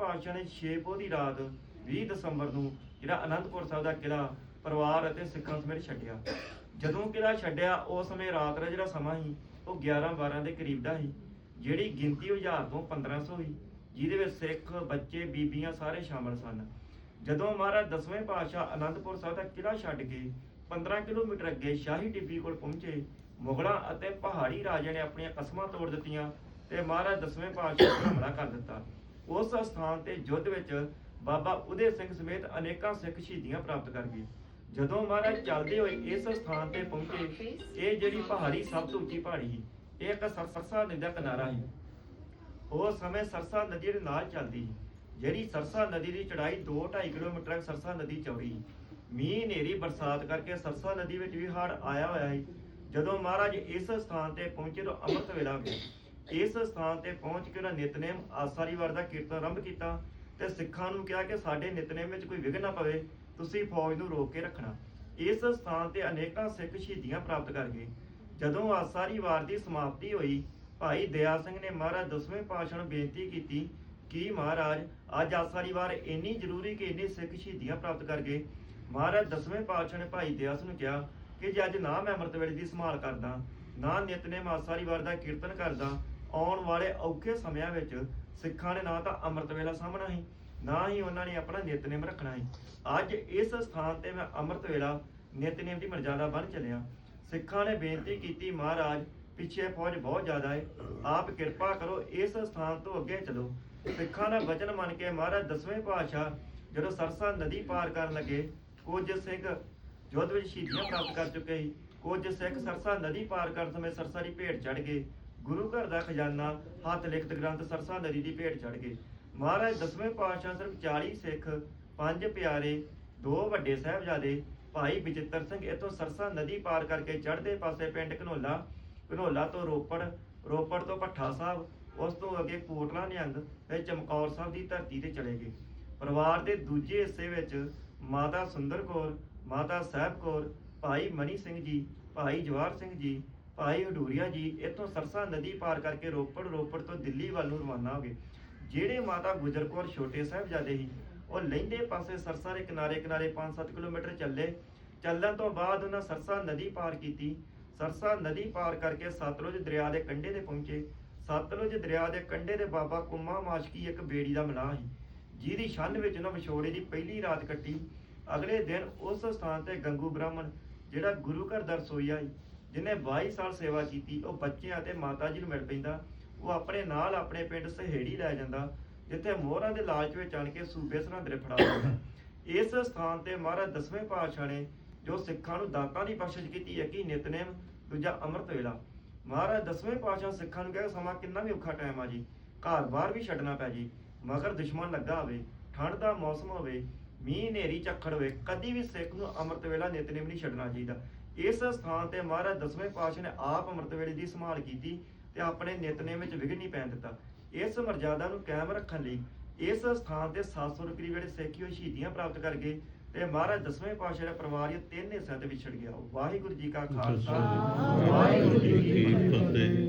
ਪਾਤਸ਼ਾਹ ਨੇ 6 ਪੋ ਦੀ ਰਾਤ 20 ਦਸੰਬਰ ਨੂੰ ਜਿਹੜਾ ਅਨੰਦਪੁਰ ਸਾਹਿਬ ਦਾ ਕਿਲਾ ਪਰਿਵਾਰ ਅਤੇ ਸਿੱਖਾਂ ਸਮੇਤ ਛੱਡਿਆ। ਜਦੋਂ ਕਿਲਾ ਛੱਡਿਆ, ਉਸ ਸਮੇਂ ਰਾਤ ਦਾ ਜਿਹੜਾ ਸਮਾਂ ਸੀ, ਉਹ 11 12 ਦੇ ਕਰੀਬ ਦਾ ਸੀ, ਜਿਹੜੀ ਗਿਣਤੀ 1000 ਤੋਂ 1500 ਹੋਈ ਜਿਹਦੇ ਵਿੱਚ ਸਿੱਖ, ਬੱਚੇ, ਬੀਬੀਆਂ ਸਾਰੇ ਸ਼ਾਮਲ ਸਨ। ਜਦੋਂ ਮਹਾਰਾਜ ਦਸਵੇਂ ਪਾਤਸ਼ਾਹ ਅਨੰਦਪੁਰ ਸਾਹਿਬ ਦਾ ਕਿਲਾ ਛੱਡ ਕੇ 15 ਕਿਲੋਮੀਟਰ ਅੱਗੇ ਸ਼ਾਹੀ ਟਿੱਬੀ ਕੋਲ ਪਹੁੰਚੇ, ਮੁਗਲਾਂ ਅਤੇ ਪਹਾੜੀ ਰਾਜਿਆਂ ਨੇ ਆਪਣੀਆਂ ਕਸਮਾਂ ਤੋੜ ਦਿੱਤੀਆਂ ਤੇ ਮਹਾਰਾਜ ਦਸਵੇਂ ਪਾਤਸ਼ਾਹ ਤੇ ਹਮਲਾ ਕਰ ਦਿੱਤਾ। ਉਸ ਸਥਾਨ ਤੇ ਯੁੱਧ ਵਿੱਚ ਬਾਬਾ ਉਦੇ ਸਿੰਘ ਸਮੇਤ ਅਨੇਕਾਂ ਸਿੱਖ ਸ਼ਹੀਦੀਆਂ ਪ੍ਰਾਪਤ ਕਰ ਗਏ। ਜਦੋਂ ਮਹਾਰਾਜ ਚੱਲਦੇ ਹੋਏ ਇਸ ਸਥਾਨ ਤੇ ਪਹੁੰਚੇ, ਇਹ ਜਿਹੜੀ ਪਹਾੜੀ ਸਭ ਤੋਂ ਉੱਚੀ ਪਹਾੜੀ ਸੀ, ਇਹ ਇੱਕ ਸਰ- ਸਰਸਾ ਨਦੀ ਦਾ ਕਿਨਾਰਾ ਸੀ। ਉਹ ਸਮੇਂ ਸਰਸਾ ਨਦੀ ਦੇ ਨਾਲ ਚੱਲਦੀ ਸੀ, ਜਿਹੜੀ ਸਰਸਾ ਨਦੀ ਦੀ ਚੜਾਈ 2.5 ਕਿਲੋਮੀਟਰ ਹੈ ਸਰਸਾ ਨਦੀ ਚੌੜੀ ਮੀਂਹ ਹਨੇਰੀ ਬਰਸਾਤ ਕਰਕੇ ਸਰਸਾ ਨਦੀ ਵਿੱਚ ਵੀ ਹੜ੍ਹ ਆਇਆ ਹੋਇਆ ਸੀ। ਜਦੋਂ ਮਹਾਰਾਜ ਇਸ ਸਥਾਨ ਤੇ ਪਹੁੰਚੇ ਤਾਂ ਅੰਮ੍ਰਿਤ ਵੇਲਾ ਹੋ ਗਿਆ। ਇਸ ਸਥਾਨ ਤੇ ਪਹੁੰਚ ਕੇ ਉਹਨਾਂ ਨਿਤਨੇਮ ਆਸਾਰੀਵਾਰ ਦਾ ਕੀਰਤਨ ਆਰੰਭ ਕੀਤਾ ਤੇ ਸਿੱਖਾਂ ਨੂੰ ਕਿਹਾ ਕਿ ਸਾਡੇ ਨਿਤਨੇਮ ਵਿੱਚ ਕੋਈ ਵਿਘਨ ਨਾ ਪਵੇ, ਤੁਸੀਂ ਫੌਜ ਨੂੰ ਰੋਕ ਕੇ ਰੱਖਣਾ। ਇਸ ਸਥਾਨ ਤੇ ਅਨੇਕਾਂ ਸਿੱਖ ਸ਼ਹੀਦੀਆਂ ਪ੍ਰਾਪਤ ਕਰ ਗਏ। ਜਦੋਂ ਆਸਾਰੀ ਵਾਰ ਦੀ ਸਮਾਪਤੀ ਹੋਈ, ਭਾਈ ਦਇਆ ਸਿੰਘ ਨੇ ਮਹਾਰਾਜ ਦਸਵੇਂ ਪਾਤਸ਼ਾਹ ਨੂੰ ਬੇਨਤੀ ਕੀਤੀ ਕਿ ਮਹਾਰਾਜ, ਅੱਜ ਆਸਾਰੀ ਵਾਰ ਇੰਨੀ ਜ਼ਰੂਰੀ ਕਿ ਇੰਨੇ ਸਿੱਖ ਸ਼ਹੀਦੀਆਂ ਪ੍ਰਾਪਤ ਕਰ ਗਏ। ਮਹਾਰਾਜ ਦਸਵੇਂ ਪਾਤਸ਼ਾਹ ਨੇ ਭਾਈ ਦਇਆ ਸਿੰਘ ਨੂੰ ਕਿਹਾ ਕਿ ਜੇ ਅੱਜ ਨਾ ਮੈਂ ਅੰਮ੍ਰਿਤ ਵੇਲੇ ਦੀ ਸੰਭਾਲ ਕਰਦਾ, ਨਾ ਨਿਤਨੇਮ ਆਸਾਰੀ ਵਾਰ ਦਾ ਕੀਰਤਨ ਕਰਦਾ ਆਉਣ ਵਾਲੇ ਔਖੇ ਸਮਿਆਂ ਵਿੱਚ ਸਿੱਖਾਂ ਨੇ ਨਾ ਤਾਂ ਅੰਮ੍ਰਿਤ ਵੇਲਾ ਸਾਹਮਣਾ ਸੀ, ਨਾ ਹੀ ਉਹਨਾਂ ਨੇ ਆਪਣਾ ਨਿਤਨੇਮ ਰੱਖਣਾ ਸੀ। ਅੱਜ ਇਸ ਸਥਾਨ ਤੇ ਮੈਂ ਅੰਮ੍ਰਿਤ ਵੇਲਾ ਨਿਤਨੇਮ ਦੀ ਮਰਜ਼ਾਦਾ ਬਣ ਚੱਲਿਆ। ਸਿੱਖਾਂ ਨੇ ਬੇਨਤੀ ਕੀਤੀ, ਮਹਾਰਾਜ, ਪਿੱਛੇ ਫੌਜ ਬਹੁਤ ਜ਼ਿਆਦਾ ਹੈ ਆਪ ਕਿਰਪਾ ਕਰੋ, ਇਸ ਸਥਾਨ ਤੋਂ ਅੱਗੇ ਚਲੋ। ਸਿੱਖਾਂ ਦਾ ਵਚਨ ਮੰਨ ਕੇ ਮਹਾਰਾਜ ਦਸਵੇਂ ਪਾਤਸ਼ਾਹ ਜਦੋਂ ਸਰਸਾ ਨਦੀ ਪਾਰ ਕਰਨ ਲੱਗੇ, ਕੁਝ ਸਿੰਘ ਯੁੱਧ ਵਿੱਚ ਸ਼ਹੀਦੀਆਂ ਪ੍ਰਾਪਤ ਕਰ ਚੁੱਕੇ ਸੀ। ਕੁਝ ਸਿੱਖ ਸਰਸਾ ਨਦੀ ਪਾਰ ਕਰਨ ਸਮੇਂ ਸਰਸਾ ਦੀ ਭੇਟ ਚੜ ਗਏ। ਗੁਰੂ ਘਰ ਦਾ ਖਜ਼ਾਨਾ ਹੱਥ ਲਿਖਤ ਗ੍ਰੰਥ ਸਰਸਾ ਨਦੀ ਦੀ ਭੇਟ ਚੜ ਗਏ। ਮਹਾਰਾਜ ਦਸਵੇਂ ਪਾਤਸ਼ਾਹ ਸਿਰਫ 40 ਸਿੱਖ, ਪੰਜ ਪਿਆਰੇ, ਦੋ ਵੱਡੇ ਸਾਹਿਬਜ਼ਾਦੇ, ਭਾਈ ਬਚਿੱਤਰ ਸਿੰਘ ਇਥੋਂ ਸਰਸਾ ਨਦੀ ਪਾਰ ਕਰਕੇ ਚੜ੍ਹਦੇ ਪਾਸੇ ਪਿੰਡ ਘਨੋਲਾ ਘਨੋਲਾ ਤੋਂ ਰੋਪੜ ਰੋਪੜ ਤੋਂ ਭੱਠਾ ਸਾਹਿਬ, ਉਸ ਤੋਂ ਅੱਗੇ ਕੋਟਲਾ ਨਿਹੰਗ ਤੇ ਚਮਕੌਰ ਸਾਹਿਬ ਦੀ ਧਰਤੀ ਤੇ ਚਲੇ ਗਏ। ਪਰਿਵਾਰ ਦੇ ਦੂਜੇ ਹਿੱਸੇ ਵਿੱਚ ਮਾਤਾ ਸੁੰਦਰ ਕੌਰ, ਮਾਤਾ ਸਾਹਿਬ ਕੌਰ, ਭਾਈ ਮਨੀ ਸਿੰਘ ਜੀ, ਭਾਈ ਜਵਾਹਰ ਸਿੰਘ ਜੀ ਭਾਈ ਹਡੂਰੀਆ ਜੀ, ਇੱਥੋਂ ਸਰਸਾ ਨਦੀ ਪਾਰ ਕਰਕੇ ਰੋਪੜ ਰੋਪੜ ਤੋਂ ਦਿੱਲੀ ਵੱਲ ਨੂੰ ਰਵਾਨਾ ਹੋ ਗਏ। ਜਿਹੜੇ ਮਾਤਾ ਗੁਜਰ ਕੌਰ ਛੋਟੇ ਸਾਹਿਬਜ਼ਾਦੇ ਸੀ, ਉਹ ਲਹਿੰਦੇ ਪਾਸੇ ਸਰਸਾ ਦੇ ਕਿਨਾਰੇ ਕਿਨਾਰੇ 5-7 ਕਿਲੋਮੀਟਰ ਚੱਲੇ। ਚੱਲਣ ਤੋਂ ਬਾਅਦ ਉਹਨਾਂ ਸਰਸਾ ਨਦੀ ਪਾਰ ਕੀਤੀ। ਸਰਸਾ ਨਦੀ ਪਾਰ ਕਰਕੇ ਸਤਲੁਜ ਦਰਿਆ ਦੇ ਕੰਢੇ ਤੇ ਪਹੁੰਚੇ। ਸਤਲੁਜ ਦਰਿਆ ਦੇ ਕੰਢੇ ਤੇ ਬਾਬਾ ਕੁੰਮਾ ਮਾਸ਼ਕੀ ਇੱਕ ਬੇੜੀ ਦਾ ਮਲਾਹ ਸੀ। ਜਿਹਦੀ ਛੰਨ ਵਿੱਚ ਉਹਨਾਂ ਵਿਛੋੜੇ ਦੀ ਪਹਿਲੀ ਰਾਤ ਕੱਟੀ। ਅਗਲੇ ਦਿਨ ਉਸ ਸਥਾਨ ਤੇ ਗੰਗੂ ਬ੍ਰਾਹਮਣ, ਜਿਹੜਾ ਗੁਰੂ ਘਰ ਦਾ ਰਸੋਈਆ ਸੀ ਜਿਹਨੇ 22 ਸਾਲ ਸੇਵਾ ਕੀਤੀ, ਉਹ ਬੱਚਿਆਂ ਅਤੇ ਮਾਤਾ ਜੀ ਨੂੰ ਮਿਲ ਪੈਂਦਾ, ਉਹ ਆਪਣੇ ਨਾਲ ਆਪਣੇ ਪਿੰਡ ਸਹੇੜੀ ਲੈ ਜਾਂਦਾ, ਜਿੱਥੇ ਮੋਹਰਾਂ ਦੇ ਲਾਲਚ ਵਿੱਚ ਆਣ ਕੇ ਸੂਬੇ ਸਰਾਂਦਰੇ ਫੜਾ ਦਿੰਦਾ। ਇਸ ਸਥਾਨ ਤੇ ਮਹਾਰਾਜ ਦਸਵੇਂ ਪਾਤਸ਼ਾਹ ਨੇ ਜੋ ਸਿੱਖਾਂ ਨੂੰ ਦਾਤਾਂ ਦੀ ਬਖਸ਼ਿਸ਼ ਕੀਤੀ ਹੈ ਕਿ ਨਿਤਨੇਮ, ਦੂਜਾ ਅੰਮ੍ਰਿਤ ਵੇਲਾ। ਮਹਾਰਾਜ ਦਸਵੇਂ ਪਾਤਸ਼ਾਹ ਸਿੱਖਾਂ ਨੂੰ ਕਹਿੰਦਾ ਸਮਾਂ ਕਿੰਨਾ ਵੀ ਔਖਾ ਟਾਈਮ ਆ ਜੀ, ਘਰ ਬਾਹਰ ਵੀ ਛੱਡਣਾ ਪੈ ਜੀ, ਮਗਰ ਦੁਸ਼ਮਣ ਲੱਗਾ ਹੋਵੇ, ਠੰਡ ਦਾ ਮੌਸਮ ਹੋਵੇ, ਮੀਂਹ ਹਨੇਰੀ ਝੱਖੜ ਹੋਵੇ, ਕਦੀ ਵੀ ਸਿੱਖ ਨੂੰ ਅੰਮ੍ਰਿਤ ਵੇਲਾ ਨਿਤਨੇਮ ਨਹੀਂ ਛੱਡਣਾ ਚਾਹੀਦਾ। ਇਸ ਸਥਾਨ ਤੇ ਮਹਾਰਾਜ ਦਸਵੇਂ ਪਾਤਸ਼ਾਹ ਨੇ ਆਪ ਅੰਮ੍ਰਿਤ ਵੇਲੇ ਦੀ ਸੰਭਾਲ ਕੀਤੀ ਤੇ ਆਪਣੇ ਨਿਤਨੇਮ ਵਿੱਚ ਵਿਘਨ ਨਹੀਂ ਪੈਣ ਦਿੱਤਾ। ਇਸ ਮਰਜ਼ਾਦਾ ਨੂੰ ਕਾਇਮ ਰੱਖਣ ਲਈ ਇਸ ਸਥਾਨ ਤੇ 700 ਰੁਪਏ ਜਿਹੜੇ ਸਿੱਖੀ ਹੋਈ ਸ਼ਹੀਦੀਆਂ ਪ੍ਰਾਪਤ ਕਰ ਗਏ ਤੇ ਮਹਾਰਾਜ ਦਸਵੇਂ ਪਾਤਸ਼ਾਹ ਦਾ ਪਰਿਵਾਰ ਇਹ ਤਿੰਨ ਹਿੱਸਿਆਂ ਦੇ ਵਿਛੜ ਗਿਆ। ਵਾਹਿਗੁਰੂ ਜੀ ਕਾ ਖਾਲਸਾ। ਵਾਹਿਗੁਰੂ ਜੀ ਕੀ ਫਤਿਹ।